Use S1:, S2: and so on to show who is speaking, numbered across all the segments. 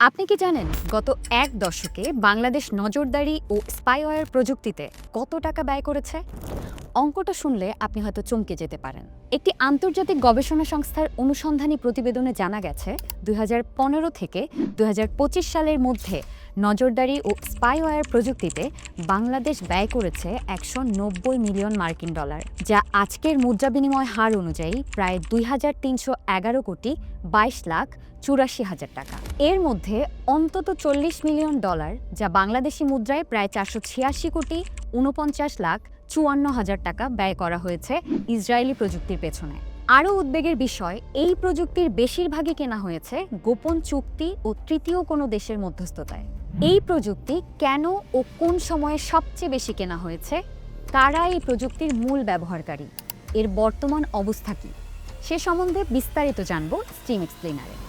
S1: আপনি কি জানেন গত এক দশকে বাংলাদেশ নজরদারি ও স্পাইওয়ার প্রযুক্তিতে কত টাকা ব্যয় করেছে? অঙ্কটা শুনলে আপনি হয়তো চমকে যেতে পারেন। একটি আন্তর্জাতিক গবেষণা সংস্থার অনুসন্ধানী প্রতিবেদনে জানা গেছে, দুই হাজার পনেরো থেকে দু হাজার পঁচিশ সালের মধ্যে নজরদারি ও স্পাইওয়ার প্রযুক্তিতে বাংলাদেশ ব্যয় করেছে একশো নব্বই মিলিয়ন মার্কিন ডলার, যা আজকের মুদ্রা বিনিময় হার অনুযায়ী প্রায় দুই হাজার তিনশো এগারো কোটি বাইশ লাখ চুরাশি হাজার টাকা। এর মধ্যে অন্তত চল্লিশ মিলিয়ন ডলার, যা বাংলাদেশি মুদ্রায় প্রায় চারশো ছিয়াশি কোটি উনপঞ্চাশ লাখ চুয়ান্ন হাজার টাকা ব্যয় করা হয়েছে ইসরায়েলি প্রযুক্তির পেছনে। আরও উদ্বেগের বিষয়, এই প্রযুক্তির বেশিরভাগই কেনা হয়েছে গোপন চুক্তি ও তৃতীয় কোনো দেশের মধ্যস্থতায়। এই প্রযুক্তি কেন ও কোন সময়ে সবচেয়ে বেশি কেনা হয়েছে? কারা এই প্রযুক্তির মূল ব্যবহারকারী? এর বর্তমান অবস্থা কী? সে সম্বন্ধে বিস্তারিত জানব স্টিম এক্সপ্লেনারে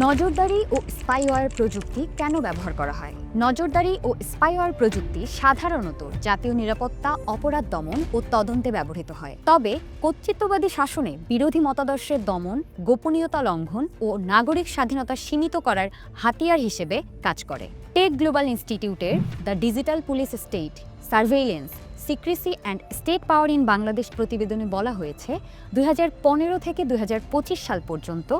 S1: নজরদারি ও স্পাইওয়ার প্রযুক্তি কেন ব্যবহার করা হয়? নজরদারি ও স্পাইওয়ার প্রযুক্তি সাধারণত জাতীয় নিরাপত্তা, অপরাধ দমন ও তদন্তে ব্যবহৃত হয়। তবে কর্তৃত্ববাদী শাসনে বিরোধী মতাদর্শের দমন, গোপনীয়তা লঙ্ঘন ও নাগরিক স্বাধীনতা সীমিত করার হাতিয়ার হিসেবে কাজ করে। টেক গ্লোবাল ইনস্টিটিউটের the digital police state surveillance secrecy and state power in Bangladesh প্রতিবেদনে বলা হয়েছে, দুই হাজার পনেরো থেকে দুই হাজার পঁচিশ সাল পর্যন্ত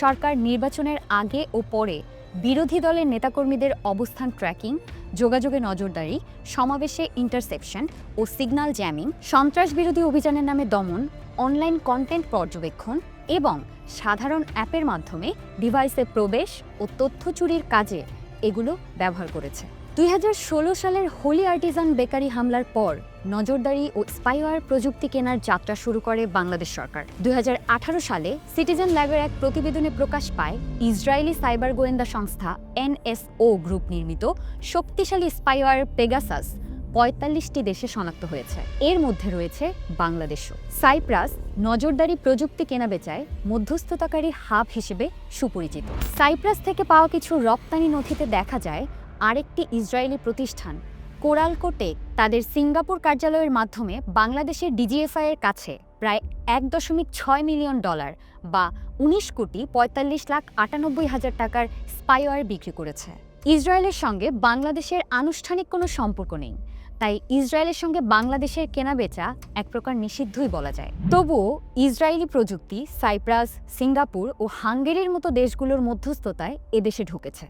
S1: সরকার নির্বাচনের আগে ও পরে বিরোধী দলের নেতাকর্মীদের অবস্থান ট্র্যাকিং, যোগাযোগে নজরদারি, সমাবেশে ইন্টারসেপশন ও সিগন্যাল জ্যামিং, সন্ত্রাস বিরোধী অভিযানের নামে দমন, অনলাইন কন্টেন্ট পর্যবেক্ষণ এবং সাধারণ অ্যাপের মাধ্যমে ডিভাইসে প্রবেশ ও তথ্য চুরির কাজে এগুলো ব্যবহার করেছে। দুই হাজার ষোলো সালের হোলি আর্টিজান বেকারি হামলার পর নজরদারি ও স্পাইওয়ার প্রযুক্তি কেনার যাত্রা শুরু করে বাংলাদেশ সরকার। দুই হাজার আঠারো সালে সিটিজেন ল্যাবের এক প্রতিবেদনে প্রকাশ পায়, ইসরায়েলি সাইবার গোয়েন্দা সংস্থা এনএসও গ্রুপ নির্মিত শক্তিশালী স্পাইওয়ার পেগাসাস পঁয়তাল্লিশটি দেশে শনাক্ত হয়েছে। এর মধ্যে রয়েছে বাংলাদেশও। সাইপ্রাস নজরদারি প্রযুক্তি কেনাবেচায় মধ্যস্থতাকারী হাব হিসেবে সুপরিচিত। সাইপ্রাস থেকে পাওয়া কিছু রপ্তানি নথিতে দেখা যায়, আরেকটি ইসরায়েলি প্রতিষ্ঠান, কোরালকোটে, তাদের সিঙ্গাপুর কার্যালয়ের মাধ্যমে বাংলাদেশের ডিজিএফআই এর কাছে প্রায় এক দশমিক ছয় মিলিয়ন ডলার বা উনিশ কোটি পঁয়তাল্লিশ লাখ আটানব্বই হাজার টাকার স্পাইওয়ার বিক্রি করেছে। ইসরায়েলের সঙ্গে বাংলাদেশের আনুষ্ঠানিক কোনো সম্পর্ক নেই। তাই ইসরায়েলের সঙ্গে বাংলাদেশের কেনাবেচা এক প্রকার নিষিদ্ধই বলা যায়। তবুও ইসরায়েলি প্রযুক্তি সাইপ্রাস, সিঙ্গাপুর ও হাঙ্গেরির মতো দেশগুলোর মধ্যস্থতায় এদেশে ঢুকেছে।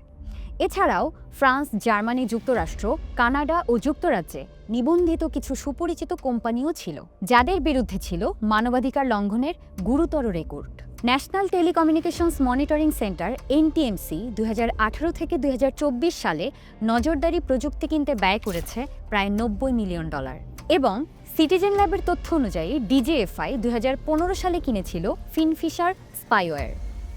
S1: এছাড়াও ফ্রান্স, জার্মানি যুক্তরাষ্ট্র, কানাডা ও যুক্তরাজ্যে নিবন্ধিত কিছু সুপরিচিত কোম্পানিও ছিল, যাদের বিরুদ্ধে ছিল মানবাধিকার লঙ্ঘনের গুরুতর record. National Telecommunications Monitoring Centre, NTMC দুই হাজার আঠারো থেকে দুই হাজার চব্বিশ সালে নজরদারি প্রযুক্তি কিনতে ব্যয় করেছে প্রায় নব্বই মিলিয়ন ডলার। এবং সিটিজেন ল্যাবের তথ্য অনুযায়ী ডিজিএফআই দুই সালে কিনেছিল ফিনফিশার স্পাইওয়্যার।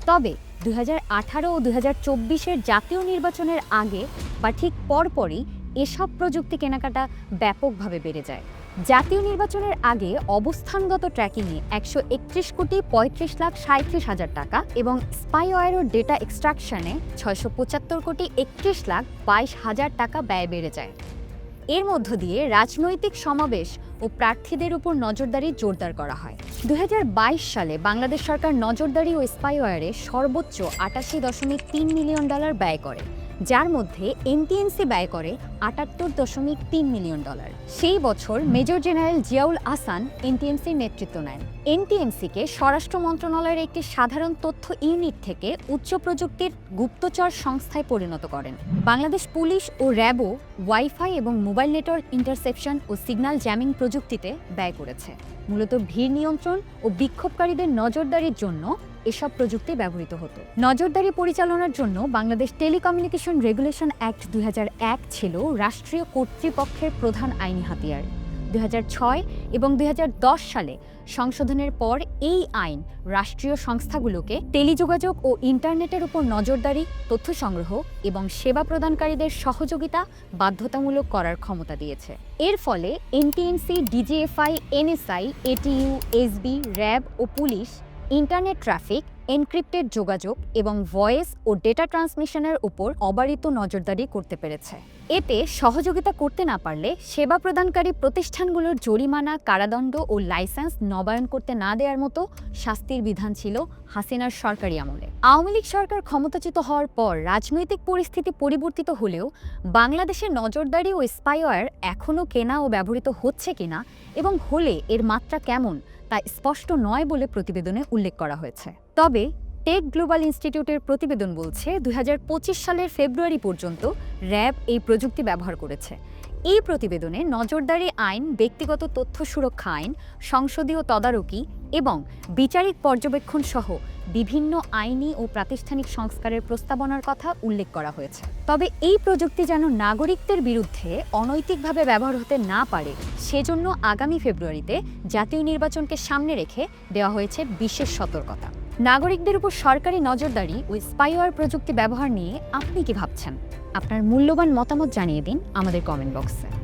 S1: তবে দু হাজার আঠারো ও দুই চব্বিশের জাতীয় নির্বাচনের আগে বা ঠিক পরপরই এসব প্রযুক্তি কেনাকাটা ব্যাপকভাবে বেড়ে যায়। জাতীয় নির্বাচনের আগে অবস্থানগত ট্র্যাকিংয়ে একশো একত্রিশ কোটি পঁয়ত্রিশ লাখ সাঁত্রিশ হাজার টাকা এবং স্পাইওয়ার ডেটা এক্সট্রাকশনে ছয়শো পঁচাত্তর কোটি একত্রিশ লাখ বাইশ হাজার টাকা ব্যয় বেড়ে যায়। এর মধ্য দিয়ে রাজনৈতিক সমাবেশ ও প্রার্থীদের উপর নজরদারি জোরদার করা হয়। দু হাজার বাইশ সালে বাংলাদেশ সরকার নজরদারি ও স্পাইওয়ারে সর্বোচ্চ আটাশি দশমিক তিন মিলিয়ন ডলার ব্যয় করে। যার মধ্যে এনটিএনসি ব্যয় করে আটাত্তর দশমিক তিন মিলিয়ন ডলার। সেই বছর মেজর জেনারেল জিয়াউল আসান এনটিএমসির নেতৃত্ব নেন। এনটিএমসিকে স্বরাষ্ট্র মন্ত্রণালয়ের একটি সাধারণ তথ্য ইউনিট থেকে উচ্চ প্রযুক্তির গুপ্তচর সংস্থায় পরিণত করেন। বাংলাদেশ পুলিশ ও র্যাবও ওয়াইফাই এবং মোবাইল নেটওয়ার্ক ইন্টারসেপশন ও সিগন্যাল জ্যামিং প্রযুক্তিতে ব্যয় করেছে। মূলত ভিড় নিয়ন্ত্রণ ও বিক্ষোভকারীদের নজরদারির জন্য এসব প্রযুক্তি ব্যবহৃত হতো। নজরদারি পরিচালনার জন্য বাংলাদেশ টেলিকমিউনিকেশন রেগুলেশন অ্যাক্ট দুই হাজার এক ছিল রাষ্ট্রীয় কর্তৃপক্ষের প্রধান আইনি হাতিয়ার। দু হাজার ছয় এবং দু হাজার দশ সালে সংশোধনের পর এই আইন রাষ্ট্রীয় সংস্থাগুলোকে টেলিযোগাযোগ ও ইন্টারনেটের উপর নজরদারি, তথ্য সংগ্রহ এবং সেবা প্রদানকারীদের সহযোগিতা বাধ্যতামূলক করার ক্ষমতা দিয়েছে। এর ফলে NTMC, DGFI, NSI, ATU, SB, RAB ও পুলিশ ইন্টারনেট ট্রাফিক, এনক্রিপ্টেড যোগাযোগ এবং ভয়েস ও ডেটা ট্রান্সমিশনের উপর অবারিত নজরদারি করতে পেরেছে। এতে সহযোগিতা করতে না পারলে সেবা প্রদানকারী প্রতিষ্ঠানগুলোর জরিমানা, কারাদণ্ড ও লাইসেন্স নবায়ন করতে না দেওয়ার মতো শাস্তির বিধান ছিল হাসিনার সরকারি আমলে। আওয়ামী লীগ সরকার ক্ষমতাচ্যুত হওয়ার পর রাজনৈতিক পরিস্থিতি পরিবর্তিত হলেও বাংলাদেশে নজরদারি ও স্পাইওয়ার এখনও কেনা ও ব্যবহৃত হচ্ছে কিনা এবং হলে এর মাত্রা কেমন তা স্পষ্ট নয় বলে প্রতিবেদনে উল্লেখ করা হয়েছে। তবে টেক গ্লোবাল ইনস্টিটিউটের প্রতিবেদন বলছে, দুই হাজার পঁচিশ সালের ফেব্রুয়ারি পর্যন্ত র্যাব এই প্রযুক্তি ব্যবহার করেছে। এই প্রতিবেদনে নজরদারি আইন, ব্যক্তিগত তথ্য সুরক্ষা আইন, সংসদীয় তদারকি এবং বিচারিক পর্যবেক্ষণ সহ বিভিন্ন আইনি ও প্রাতিষ্ঠানিক সংস্কারের প্রস্তাবনার কথা উল্লেখ করা হয়েছে। তবে এই প্রযুক্তি যেন নাগরিকদের বিরুদ্ধে অনৈতিকভাবে ব্যবহার হতে না পারে, সেজন্য আগামী ফেব্রুয়ারিতে জাতীয় নির্বাচনকে সামনে রেখে দেওয়া হয়েছে বিশেষ সতর্কতা। নাগরিকদের উপর সরকারি নজরদারি ও স্পাইওয়ার প্রযুক্তি ব্যবহার নিয়ে আপনি কি ভাবছেন? আপনার মূল্যবান মতামত জানিয়ে দিন আমাদের কমেন্ট বক্সে।